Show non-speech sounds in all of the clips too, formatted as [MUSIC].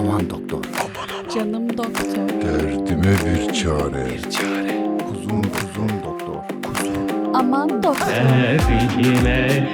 Aman doktor. Canım doktor. Derdime bir çare. Kuzum kuzum doktor. Kuzum. Aman doktor. Bir çare.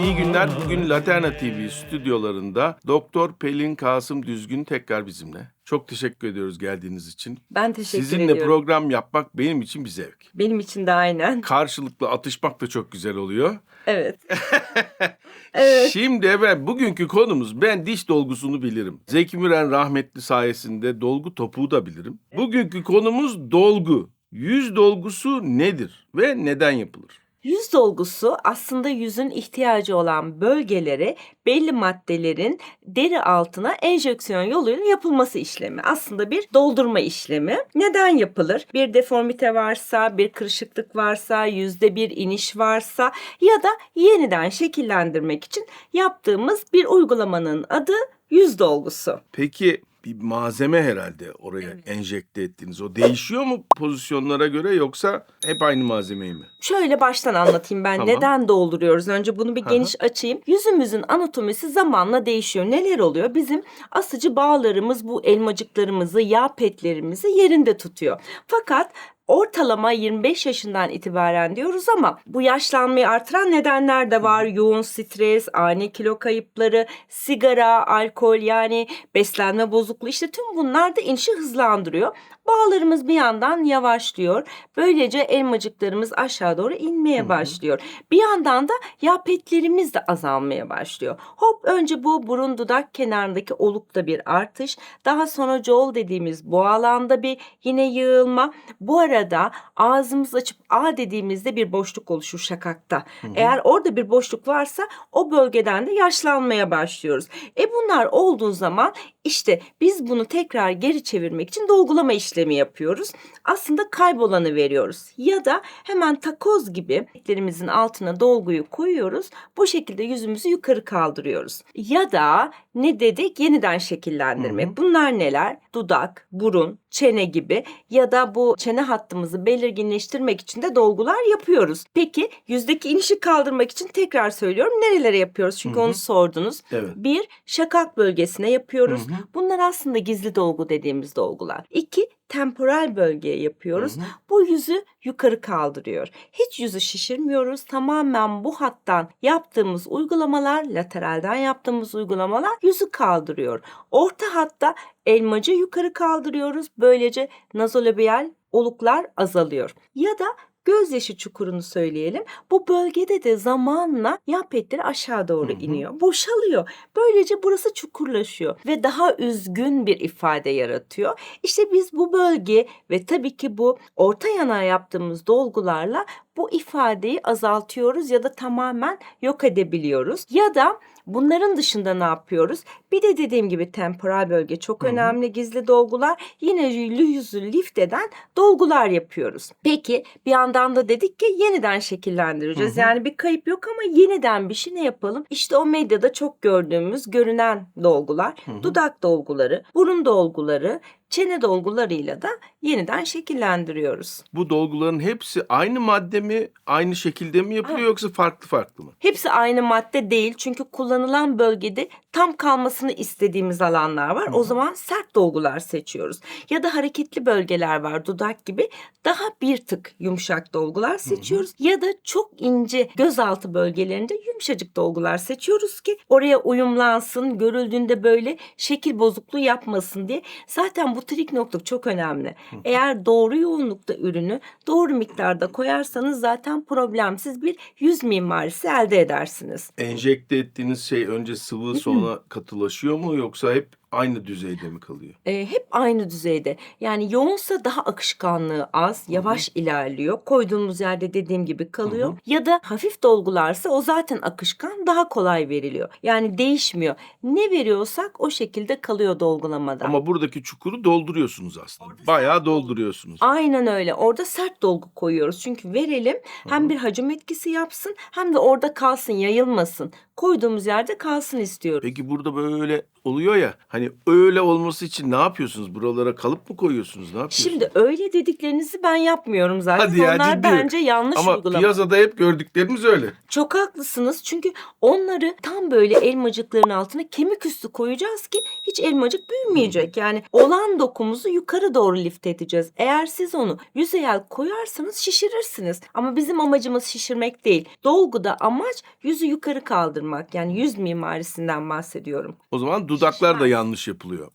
İyi günler. Bugün Laterna TV stüdyolarında Doktor Pelin Kasım Düzgün tekrar bizimle. Çok teşekkür ediyoruz geldiğiniz için. Ben teşekkür Sizinle ediyorum. program yapmak benim için bir zevk. Benim için de aynen. Karşılıklı atışmak da çok güzel oluyor. Evet. [LAUGHS] evet. Şimdi evet bugünkü konumuz ben diş dolgusunu bilirim. Zeki Müren rahmetli sayesinde dolgu topuğu da bilirim. Bugünkü konumuz dolgu. Yüz dolgusu nedir ve neden yapılır? Yüz dolgusu aslında yüzün ihtiyacı olan bölgelere belli maddelerin deri altına enjeksiyon yoluyla yapılması işlemi. Aslında bir doldurma işlemi. Neden yapılır? Bir deformite varsa, bir kırışıklık varsa, yüzde bir iniş varsa ya da yeniden şekillendirmek için yaptığımız bir uygulamanın adı yüz dolgusu. Peki bir malzeme herhalde oraya enjekte ettiğiniz. O değişiyor mu pozisyonlara göre yoksa hep aynı malzemeyi mi? Şöyle baştan anlatayım ben Tamam. neden dolduruyoruz. Önce bunu bir Hı hı. geniş açayım. Yüzümüzün anatomisi zamanla değişiyor. Neler oluyor? Bizim asıcı bağlarımız bu elmacıklarımızı, yağ petlerimizi yerinde tutuyor. Fakat Ortalama 25 yaşından itibaren diyoruz ama bu yaşlanmayı artıran nedenler de var. Yoğun stres, ani kilo kayıpları, sigara, alkol yani beslenme bozukluğu işte tüm bunlar da inişi hızlandırıyor. Bağlarımız bir yandan yavaşlıyor. Böylece elmacıklarımız aşağı doğru inmeye başlıyor. Bir yandan da yağ petlerimiz de azalmaya başlıyor. Hop önce bu burun dudak kenarındaki olukta bir artış. Daha sonra jowl dediğimiz bu alanda bir yine yığılma. Bu arada ağzımız açıp A dediğimizde bir boşluk oluşur şakakta. Eğer orada bir boşluk varsa o bölgeden de yaşlanmaya başlıyoruz. E bunlar olduğu zaman işte biz bunu tekrar geri çevirmek için dolgulama işlemi yapıyoruz. Aslında kaybolanı veriyoruz. Ya da hemen takoz gibi etlerimizin altına dolguyu koyuyoruz. Bu şekilde yüzümüzü yukarı kaldırıyoruz. Ya da ne dedik? Yeniden şekillendirme. Bunlar neler? Dudak, burun, çene gibi ya da bu çene hattımızı belirginleştirmek için de dolgular yapıyoruz. Peki yüzdeki inişi kaldırmak için tekrar söylüyorum nerelere yapıyoruz? Çünkü onu sordunuz. Evet. Bir, şakak bölgesine yapıyoruz. Bunlar aslında gizli dolgu dediğimiz dolgular. İki, temporal bölgeye yapıyoruz. Bu yüzü yukarı kaldırıyor. Hiç yüzü şişirmiyoruz. Tamamen bu hattan yaptığımız uygulamalar, lateralden yaptığımız uygulamalar yüzü kaldırıyor. Orta hatta elmacı yukarı kaldırıyoruz. Böylece nazolabiyal oluklar azalıyor. Ya da gözyaşı çukurunu söyleyelim. Bu bölgede de zamanla yağ petleri aşağı doğru iniyor. Boşalıyor. Böylece burası çukurlaşıyor ve daha üzgün bir ifade yaratıyor. İşte biz bu bölge ve tabii ki bu orta yanağa yaptığımız dolgularla bu ifadeyi azaltıyoruz ya da tamamen yok edebiliyoruz. Ya da bunların dışında ne yapıyoruz? Bir de dediğim gibi temporal bölge çok önemli gizli dolgular. Yine yüzü lift eden dolgular yapıyoruz. Peki bir yandan da dedik ki yeniden şekillendireceğiz. Yani bir kayıp yok ama yeniden bir şey ne yapalım? İşte o medyada çok gördüğümüz görünen dolgular, dudak dolguları, burun dolguları, çene dolgularıyla da yeniden şekillendiriyoruz. Bu dolguların hepsi aynı madde mi, aynı şekilde mi yapılıyor yoksa farklı farklı mı? Hepsi aynı madde değil çünkü kullanılan bölgede tam kalmasını istediğimiz alanlar var. O zaman sert dolgular seçiyoruz. Ya da hareketli bölgeler var dudak gibi daha bir tık yumuşak dolgular seçiyoruz. Ya da çok ince gözaltı bölgelerinde yumuşacık dolgular seçiyoruz ki oraya uyumlansın, görüldüğünde böyle şekil bozukluğu yapmasın diye. Zaten bu trik nokta çok önemli. Eğer doğru yoğunlukta ürünü doğru miktarda koyarsanız zaten problemsiz bir yüz mimarisi elde edersiniz. Enjekte ettiğiniz şey önce sıvı sonra katılaşıyor mu yoksa hep aynı düzeyde mi kalıyor? E, hep aynı düzeyde. Yani yoğunsa daha akışkanlığı az, yavaş ilerliyor. Koyduğumuz yerde dediğim gibi kalıyor. Ya da hafif dolgularsa o zaten akışkan, daha kolay veriliyor. Yani değişmiyor. Ne veriyorsak o şekilde kalıyor dolgulamada. Ama buradaki çukuru dolduruyorsunuz aslında. Bayağı dolduruyorsunuz. Aynen öyle. Orada sert dolgu koyuyoruz. Çünkü verelim hem bir hacim etkisi yapsın hem de orada kalsın, yayılmasın. Koyduğumuz yerde kalsın istiyoruz. Peki burada böyle oluyor ya hani Yani öyle olması için ne yapıyorsunuz? Buralara kalıp mı koyuyorsunuz? Ne yapıyorsunuz? Şimdi öyle dediklerinizi ben yapmıyorum zaten. Hadi ya, Onlar ciddi. bence yanlış Ama uygulama. piyasada hep gördüklerimiz öyle. Çok haklısınız çünkü onları tam böyle elmacıkların altına kemik üstü koyacağız ki hiç elmacık büyümeyecek. Yani olan dokumuzu yukarı doğru lift edeceğiz. Eğer siz onu yüzeyel koyarsanız şişirirsiniz. Ama bizim amacımız şişirmek değil. Dolguda amaç yüzü yukarı kaldırmak. Yani yüz mimarisinden bahsediyorum. O zaman dudaklar da Şişmez. Yanlış yapılıyor.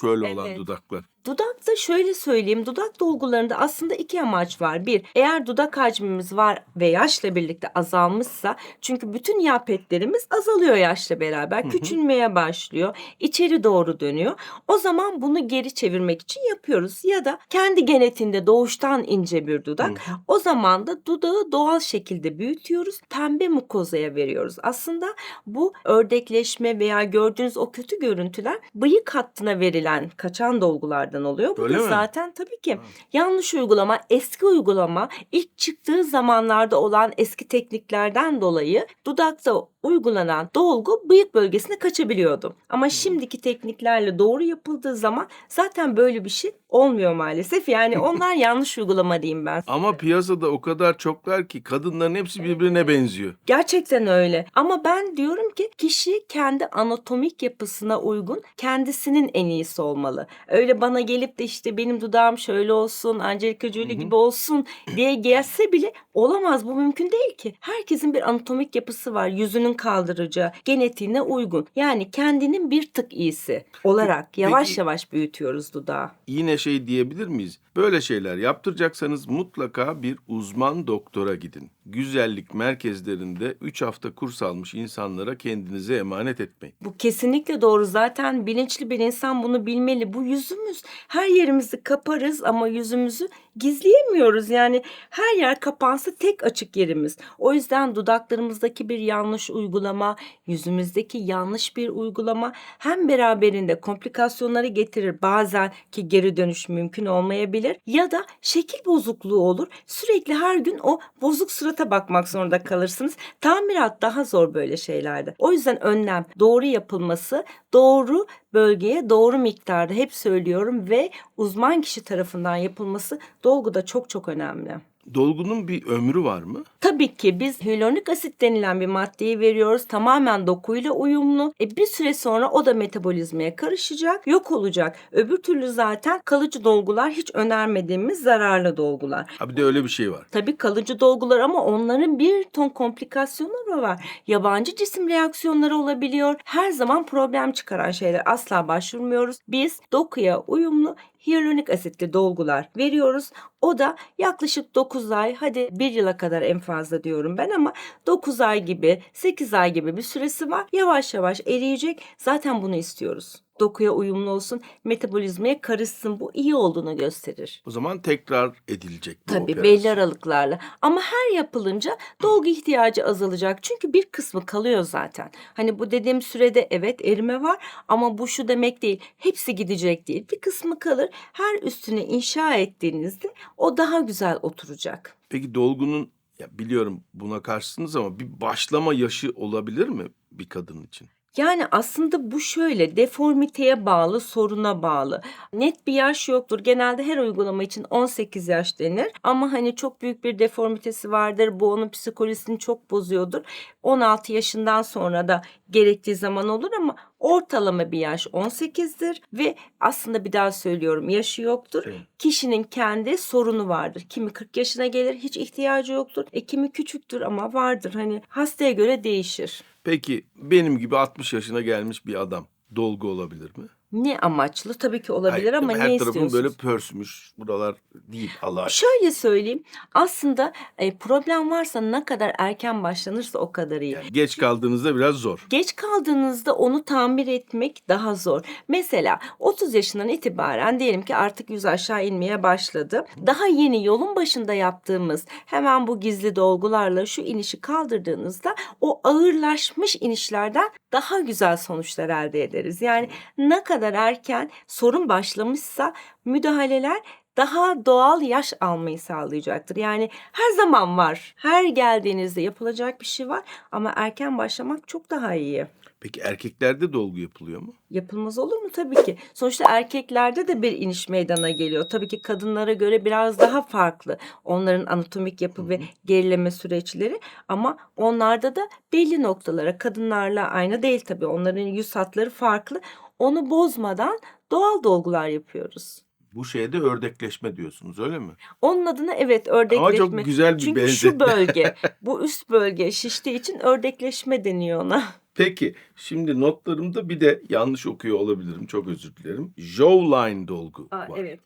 Şöyle olan Evet. dudaklar. Dudakta şöyle söyleyeyim dudak dolgularında aslında iki amaç var. Bir eğer dudak hacmimiz var ve yaşla birlikte azalmışsa çünkü bütün yağ petlerimiz azalıyor yaşla beraber küçülmeye başlıyor içeri doğru dönüyor. O zaman bunu geri çevirmek için yapıyoruz ya da kendi genetiğinde doğuştan ince bir dudak o zaman da dudağı doğal şekilde büyütüyoruz pembe mukozaya veriyoruz. Aslında bu ördekleşme veya gördüğünüz o kötü görüntüler bıyık hattına verilen kaçan dolgulardan oluyor. Bu Öyle da mi? zaten tabii ki yanlış uygulama, eski uygulama ilk çıktığı zamanlarda olan eski tekniklerden dolayı dudakta uygulanan dolgu bıyık bölgesine kaçabiliyordu. Ama şimdiki tekniklerle doğru yapıldığı zaman zaten böyle bir şey olmuyor maalesef. Yani [LAUGHS] onlar yanlış uygulama diyeyim ben. Ama piyasada o kadar çoklar ki kadınların hepsi birbirine benziyor. Gerçekten öyle. Ama ben diyorum ki kişi kendi anatomik yapısına uygun kendisinin en iyisi olmalı. Öyle bana gelip de işte benim dudağım şöyle olsun, Angelina Jolie gibi olsun diye gelse bile olamaz. Bu mümkün değil ki. Herkesin bir anatomik yapısı var. Yüzünün kaldıracağı, genetiğine uygun. Yani kendinin bir tık iyisi olarak yavaş Peki- yavaş büyütüyoruz dudağı. Yine şey diyebilir miyiz? Böyle şeyler yaptıracaksanız mutlaka bir uzman doktora gidin. Güzellik merkezlerinde 3 hafta kurs almış insanlara kendinize emanet etmeyin. Bu kesinlikle doğru. Zaten bilinçli bir insan bunu bilmeli. Bu yüzümüz. Her yerimizi kaparız ama yüzümüzü gizleyemiyoruz. Yani her yer kapansa tek açık yerimiz. O yüzden dudaklarımızdaki bir yanlış uygulama, yüzümüzdeki yanlış bir uygulama hem beraberinde komplikasyonları getirir. Bazen ki geri dönüş mümkün olmayabilir ya da şekil bozukluğu olur. Sürekli her gün o bozuk surata bakmak zorunda kalırsınız. Tamirat daha zor böyle şeylerde. O yüzden önlem doğru yapılması, doğru bölgeye doğru miktarda hep söylüyorum ve uzman kişi tarafından yapılması dolguda çok çok önemli. Dolgunun bir ömrü var mı? Tabii ki biz hyaluronik asit denilen bir maddeyi veriyoruz. Tamamen dokuyla uyumlu. E bir süre sonra o da metabolizmaya karışacak, yok olacak. Öbür türlü zaten kalıcı dolgular hiç önermediğimiz zararlı dolgular. Ha bir de öyle bir şey var. Tabii kalıcı dolgular ama onların bir ton komplikasyonları var. Yabancı cisim reaksiyonları olabiliyor. Her zaman problem çıkaran şeyler asla başvurmuyoruz. Biz dokuya uyumlu hyaluronik asitli dolgular veriyoruz. O da yaklaşık 9 ay hadi 1 yıla kadar en fazla diyorum ben ama 9 ay gibi 8 ay gibi bir süresi var. Yavaş yavaş eriyecek. Zaten bunu istiyoruz. Dokuya uyumlu olsun, metabolizmaya karışsın. Bu iyi olduğunu gösterir. O zaman tekrar edilecek bu Tabii operasyon. belli aralıklarla. Ama her yapılınca dolgu ihtiyacı azalacak. Çünkü bir kısmı kalıyor zaten. Hani bu dediğim sürede evet erime var ama bu şu demek değil. Hepsi gidecek değil. Bir kısmı kalır. Her üstüne inşa ettiğinizde o daha güzel oturacak. Peki dolgunun ya biliyorum buna karşısınız ama bir başlama yaşı olabilir mi bir kadın için? Yani aslında bu şöyle deformiteye bağlı, soruna bağlı. Net bir yaş yoktur. Genelde her uygulama için 18 yaş denir. Ama hani çok büyük bir deformitesi vardır. Bu onun psikolojisini çok bozuyordur. 16 yaşından sonra da gerektiği zaman olur ama ortalama bir yaş 18'dir ve aslında bir daha söylüyorum yaşı yoktur. Evet. Kişinin kendi sorunu vardır. Kimi 40 yaşına gelir hiç ihtiyacı yoktur. E kimi küçüktür ama vardır. Hani hastaya göre değişir. Peki benim gibi 60 yaşına gelmiş bir adam dolgu olabilir mi? Ne amaçlı? Tabii ki olabilir Hayır, ama her ne istiyorsunuz? böyle pörsmüş. Buralar değil Allah. Şöyle söyleyeyim. Aslında e, problem varsa ne kadar erken başlanırsa o kadar iyi. Yani geç kaldığınızda biraz zor. Geç kaldığınızda onu tamir etmek daha zor. Mesela 30 yaşından itibaren diyelim ki artık yüz aşağı inmeye başladı. Daha yeni yolun başında yaptığımız hemen bu gizli dolgularla şu inişi kaldırdığınızda o ağırlaşmış inişlerden daha güzel sonuçlar elde ederiz. Yani ne kadar erken sorun başlamışsa müdahaleler daha doğal yaş almayı sağlayacaktır. Yani her zaman var. Her geldiğinizde yapılacak bir şey var ama erken başlamak çok daha iyi. Peki erkeklerde dolgu yapılıyor mu? Yapılmaz olur mu? Tabii ki. Sonuçta erkeklerde de bir iniş meydana geliyor. Tabii ki kadınlara göre biraz daha farklı. Onların anatomik yapı ve gerileme süreçleri ama onlarda da belli noktalara kadınlarla aynı değil tabii. Onların yüz hatları farklı. Onu bozmadan doğal dolgular yapıyoruz. Bu şeyde ördekleşme diyorsunuz öyle mi? Onun adına evet ördekleşme. Ama çok güzel bir Çünkü benzetme. şu bölge, [LAUGHS] bu üst bölge şiştiği için ördekleşme deniyor ona. Peki şimdi notlarımda bir de yanlış okuyor olabilirim çok özür dilerim. Jawline dolgu Aa, var. evet.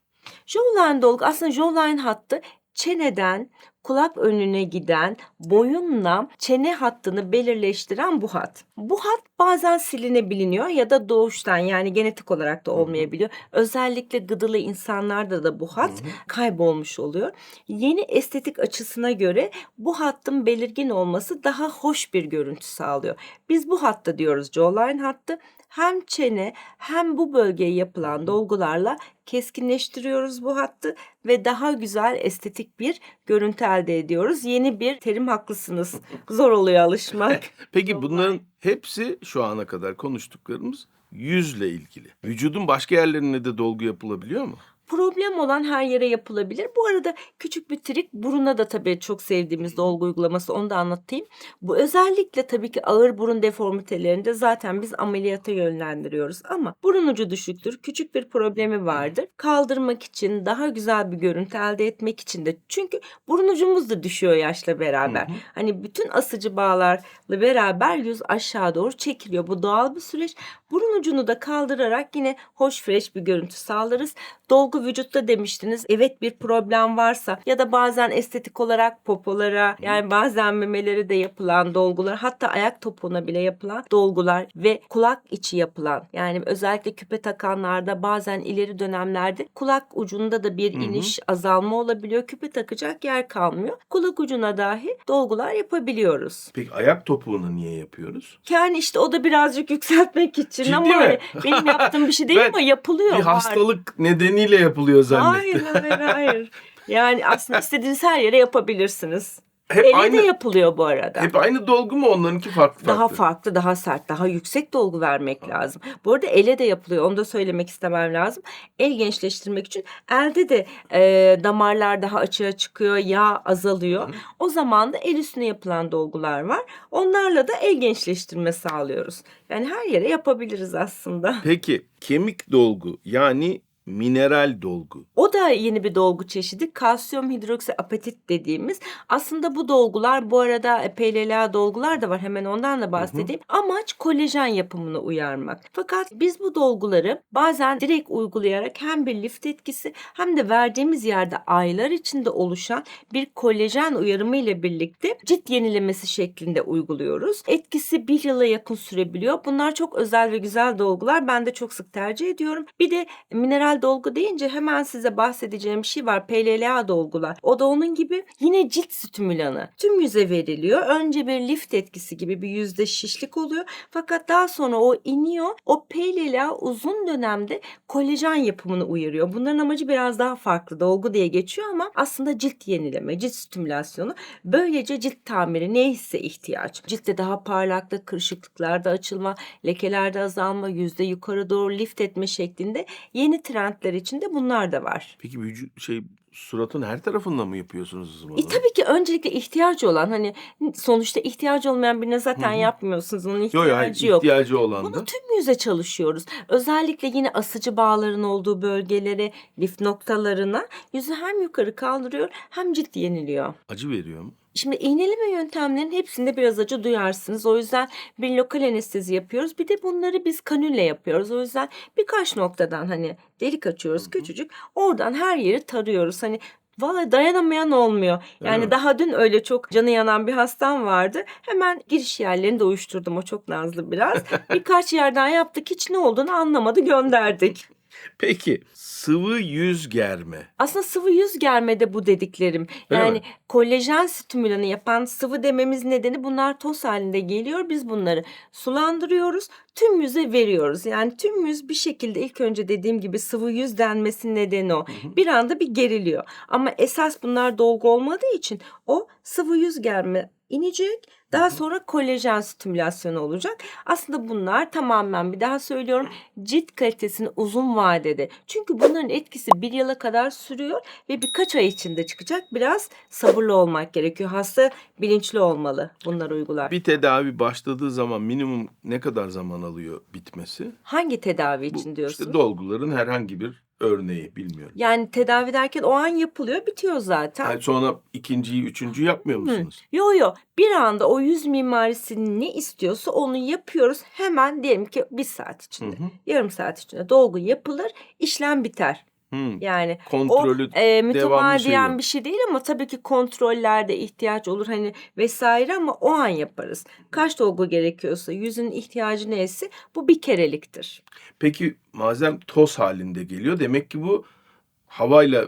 Jawline dolgu aslında jawline hattı çeneden kulak önüne giden boyunla çene hattını belirleştiren bu hat. Bu hat bazen silinebiliniyor ya da doğuştan yani genetik olarak da olmayabiliyor. Özellikle gıdılı insanlarda da bu hat kaybolmuş oluyor. Yeni estetik açısına göre bu hattın belirgin olması daha hoş bir görüntü sağlıyor. Biz bu hatta diyoruz jawline hattı. Hem çene hem bu bölgeye yapılan dolgularla keskinleştiriyoruz bu hattı ve daha güzel estetik bir görüntü elde ediyoruz. Yeni bir terim haklısınız. Zor oluyor alışmak. [LAUGHS] Peki bunların hepsi şu ana kadar konuştuklarımız yüzle ilgili. Vücudun başka yerlerine de dolgu yapılabiliyor mu? Problem olan her yere yapılabilir. Bu arada küçük bir trik buruna da tabii çok sevdiğimiz dolgu uygulaması onu da anlatayım. Bu özellikle tabii ki ağır burun deformitelerinde zaten biz ameliyata yönlendiriyoruz ama burun ucu düşüktür. Küçük bir problemi vardır. Kaldırmak için daha güzel bir görüntü elde etmek için de çünkü burun ucumuz da düşüyor yaşla beraber. Hani bütün asıcı bağlarla beraber yüz aşağı doğru çekiliyor. Bu doğal bir süreç. Burun ucunu da kaldırarak yine hoş fresh bir görüntü sağlarız. Dolgu vücutta demiştiniz. Evet bir problem varsa ya da bazen estetik olarak popolara yani bazen memelere de yapılan dolgular hatta ayak topuğuna bile yapılan dolgular ve kulak içi yapılan yani özellikle küpe takanlarda bazen ileri dönemlerde kulak ucunda da bir iniş azalma olabiliyor. Küpe takacak yer kalmıyor. Kulak ucuna dahi dolgular yapabiliyoruz. Peki ayak topuğuna niye yapıyoruz? Yani işte o da birazcık yükseltmek için Ciddi ama mi? hani benim yaptığım bir şey değil [LAUGHS] Ben ama yapılıyor. Bir var. hastalık nedeniyle yapılıyor zannettim. Hayır hayır hayır. Yani aslında istediğiniz her yere yapabilirsiniz. Hep Elle aynı de yapılıyor bu arada. hep aynı dolgu mu onlarınki farklı farklı? Daha farklı, daha sert, daha yüksek dolgu vermek lazım. Bu arada ele de yapılıyor. Onu da söylemek istemem lazım. El gençleştirmek için elde de e, damarlar daha açığa çıkıyor, yağ azalıyor. O zaman da el üstüne yapılan dolgular var. Onlarla da el gençleştirme sağlıyoruz. Yani her yere yapabiliriz aslında. Peki kemik dolgu yani mineral dolgu. O da yeni bir dolgu çeşidi. Kalsiyum hidroksiapetit dediğimiz. Aslında bu dolgular bu arada e, PLLA dolgular da var. Hemen ondan da bahsedeyim. Amaç kolajen yapımını uyarmak. Fakat biz bu dolguları bazen direkt uygulayarak hem bir lift etkisi hem de verdiğimiz yerde aylar içinde oluşan bir kolajen uyarımı ile birlikte cilt yenilemesi şeklinde uyguluyoruz. Etkisi bir yıla yakın sürebiliyor. Bunlar çok özel ve güzel dolgular. Ben de çok sık tercih ediyorum. Bir de mineral dolgu deyince hemen size bahsedeceğim bir şey var. PLLA dolgular. O da onun gibi yine cilt stimülanı. Tüm yüze veriliyor. Önce bir lift etkisi gibi bir yüzde şişlik oluyor. Fakat daha sonra o iniyor. O PLLA uzun dönemde kolajen yapımını uyarıyor. Bunların amacı biraz daha farklı. Dolgu diye geçiyor ama aslında cilt yenileme, cilt stimülasyonu. Böylece cilt tamiri neyse ihtiyaç. Ciltte daha parlaklık, kırışıklıklarda açılma, lekelerde azalma, yüzde yukarı doğru lift etme şeklinde yeni trendler içinde bunlar da var. Peki vücut şey suratın her tarafında mı yapıyorsunuz bunu? E, tabii ki öncelikle ihtiyacı olan hani sonuçta ihtiyacı olmayan birine zaten yapmıyorsunuz. Onun Yok ihtiyacı hayır, yok. ihtiyacı olan da. Bunu tüm yüze çalışıyoruz. Özellikle yine asıcı bağların olduğu bölgelere, lif noktalarına yüzü hem yukarı kaldırıyor hem cilt yeniliyor. Acı veriyor mu? Şimdi iğneleme yöntemlerinin hepsinde biraz acı duyarsınız. O yüzden bir lokal anestezi yapıyoruz. Bir de bunları biz kanülle yapıyoruz. O yüzden birkaç noktadan hani delik açıyoruz küçücük. Oradan her yeri tarıyoruz. Hani Vallahi dayanamayan olmuyor. Yani Evet. daha dün öyle çok canı yanan bir hastam vardı. Hemen giriş yerlerini de uyuşturdum. O çok nazlı biraz. [LAUGHS] Birkaç yerden yaptık. Hiç ne olduğunu anlamadı gönderdik. Peki sıvı yüz germe. Aslında sıvı yüz germede bu dediklerim. Öyle yani mi? kolajen stimülanı yapan sıvı dememiz nedeni bunlar toz halinde geliyor. Biz bunları sulandırıyoruz. Tüm yüze veriyoruz. Yani tüm yüz bir şekilde ilk önce dediğim gibi sıvı yüz denmesinin nedeni o. Bir anda bir geriliyor. Ama esas bunlar dolgu olmadığı için o sıvı yüz germe inecek. Daha sonra kolajen stimülasyonu olacak. Aslında bunlar tamamen bir daha söylüyorum cilt kalitesini uzun vadede. Çünkü bunların etkisi bir yıla kadar sürüyor ve birkaç ay içinde çıkacak. Biraz sabırlı olmak gerekiyor. Hasta bilinçli olmalı bunlar uygular. Bir tedavi başladığı zaman minimum ne kadar zaman alıyor bitmesi? Hangi tedavi Bu için diyorsun? işte dolguların herhangi bir örneği bilmiyorum. yani tedavi derken o an yapılıyor, bitiyor zaten. Yani sonra ikinciyi, üçüncüyü yapmıyor musunuz? Yo yo bir anda o yüz mimarisini ne istiyorsa onu yapıyoruz. Hemen diyelim ki bir saat Hı içinde, hı. yarım saat içinde dolgu yapılır, işlem biter. Hı. Yani Kontrolü o e, mütemadiyen şey bir şey değil ama tabii ki kontrollerde ihtiyaç olur hani vesaire ama o an yaparız. Kaç dolgu gerekiyorsa yüzün ihtiyacı neyse bu bir kereliktir. Peki malzem toz halinde geliyor. Demek ki bu havayla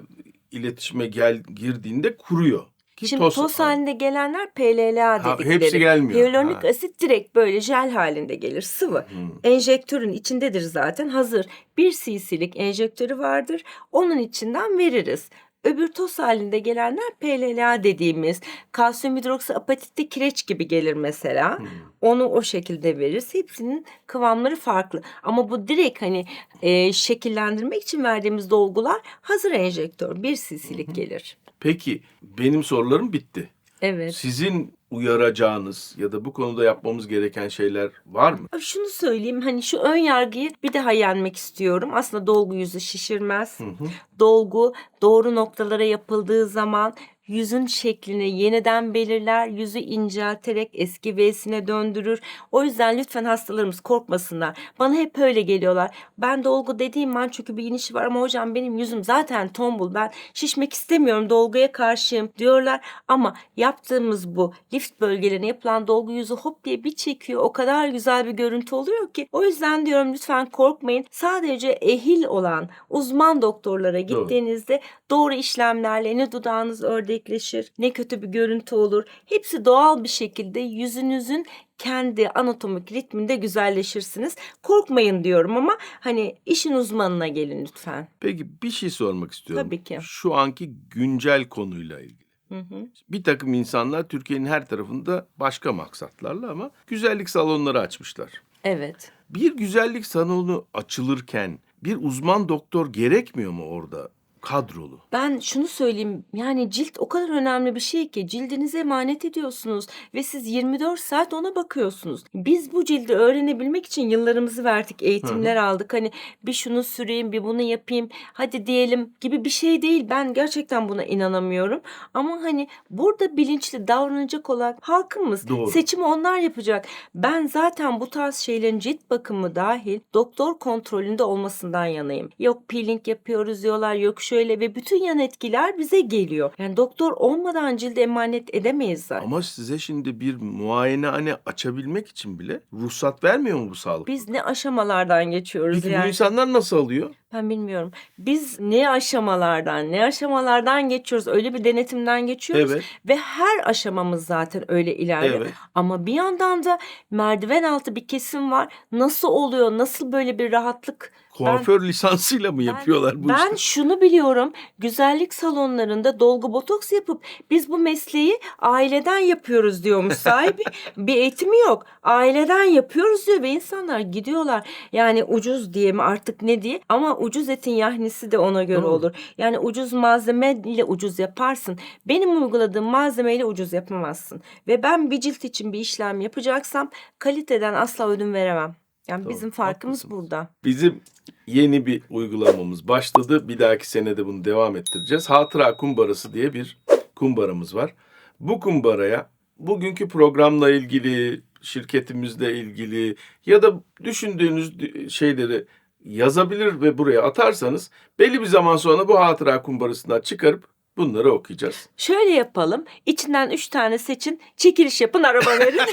iletişime gel girdiğinde kuruyor. Ki Şimdi toz, halinde gelenler PLLA Ha, dedikleri. hepsi gelmiyor. Hyaluronik Ha. asit direkt böyle jel halinde gelir sıvı. Hı. Enjektörün içindedir zaten hazır. 1 cc'lik enjektörü vardır. Onun içinden veririz. Öbür toz halinde gelenler PLLA dediğimiz kalsiyum hidroksiapatitte kireç gibi gelir mesela. Hı. Onu o şekilde veririz. Hepsinin kıvamları farklı. Ama bu direkt hani e, şekillendirmek için verdiğimiz dolgular hazır enjektör 1 cc'lik gelir. Peki benim sorularım bitti. Evet. Sizin uyaracağınız ya da bu konuda yapmamız gereken şeyler var mı? Şunu söyleyeyim hani şu ön yargıyı bir daha yenmek istiyorum. Aslında dolgu yüzü şişirmez. Hı hı. Dolgu doğru noktalara yapıldığı zaman yüzün şeklini yeniden belirler, yüzü incelterek eski V'sine döndürür. O yüzden lütfen hastalarımız korkmasınlar. Bana hep öyle geliyorlar. Ben dolgu dediğim an çünkü bir inişi var ama hocam benim yüzüm zaten tombul. Ben şişmek istemiyorum, dolguya karşıyım diyorlar. Ama yaptığımız bu lift bölgelerine yapılan dolgu yüzü hop diye bir çekiyor. O kadar güzel bir görüntü oluyor ki. O yüzden diyorum lütfen korkmayın. Sadece ehil olan uzman doktorlara gittiğinizde doğru işlemlerle ne dudağınız ördekleşir ne kötü bir görüntü olur. Hepsi doğal bir şekilde yüzünüzün kendi anatomik ritminde güzelleşirsiniz. Korkmayın diyorum ama hani işin uzmanına gelin lütfen. Peki bir şey sormak istiyorum. Tabii ki. Şu anki güncel konuyla ilgili. Hı hı. Bir takım insanlar Türkiye'nin her tarafında başka maksatlarla ama güzellik salonları açmışlar. Evet. Bir güzellik salonu açılırken bir uzman doktor gerekmiyor mu orada kadrolu? Ben şunu söyleyeyim yani cilt o kadar önemli bir şey ki cildinize emanet ediyorsunuz ve siz 24 saat ona bakıyorsunuz. Biz bu cildi öğrenebilmek için yıllarımızı verdik, eğitimler aldık. Hani bir şunu süreyim, bir bunu yapayım, hadi diyelim gibi bir şey değil. Ben gerçekten buna inanamıyorum. Ama hani burada bilinçli davranacak olan halkımız Doğru. seçimi onlar yapacak. Ben zaten bu tarz şeylerin cilt bakımı dahil doktor kontrolünde olmasından yanayım. Yok peeling yapıyoruz diyorlar, yok şöyle ve bütün yan etkiler bize geliyor. Yani doktor olmadan cilde emanet edemeyiz zaten. Ama size şimdi bir muayenehane açabilmek için bile ruhsat vermiyor mu bu sağlık? Biz ne aşamalardan geçiyoruz Peki bu yani. insanlar nasıl alıyor? Ben bilmiyorum. Biz ne aşamalardan, ne aşamalardan geçiyoruz. Öyle bir denetimden geçiyoruz. Evet, Ve her aşamamız zaten öyle ilerliyor. evet. Ama bir yandan da merdiven altı bir kesim var. Nasıl oluyor? Nasıl böyle bir rahatlık? Kuaför lisansıyla mı yapıyorlar bu ben işi? şunu biliyorum. Güzellik salonlarında dolgu botoks yapıp biz bu mesleği aileden yapıyoruz diyormuş sahibi. [LAUGHS] bir eğitimi yok. Aileden yapıyoruz diyor ve insanlar gidiyorlar. Yani ucuz diye mi artık ne diye ama ucuz etin yahnisi de ona göre Doğru. olur. Yani ucuz malzemeyle ucuz yaparsın. Benim uyguladığım malzemeyle ucuz yapamazsın. Ve ben bir cilt için bir işlem yapacaksam kaliteden asla ödün veremem. Yani Doğru, bizim farkımız haklısınız. burada. Bizim yeni bir uygulamamız başladı. Bir dahaki senede bunu devam ettireceğiz. Hatıra kumbarası diye bir kumbaramız var. Bu kumbaraya bugünkü programla ilgili, şirketimizle ilgili ya da düşündüğünüz şeyleri yazabilir ve buraya atarsanız belli bir zaman sonra bu hatıra kumbarasından çıkarıp bunları okuyacağız. Şöyle yapalım. İçinden üç tane seçin. Çekiliş yapın araba verin. [LAUGHS]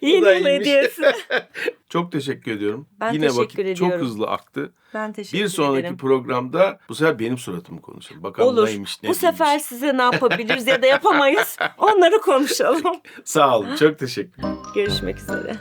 Yeni yıl hediyesi. [LAUGHS] Çok teşekkür ediyorum. Ben Yine teşekkür vakit çok ediyorum. hızlı aktı. Ben teşekkür Bir sonraki ederim. programda bu sefer benim suratımı konuşalım. Bakalım Olur. neymiş ne Bu sefer değilmiş. size ne yapabiliriz ya da yapamayız. [LAUGHS] Onları konuşalım. Sağ olun. Çok teşekkür Görüşmek üzere.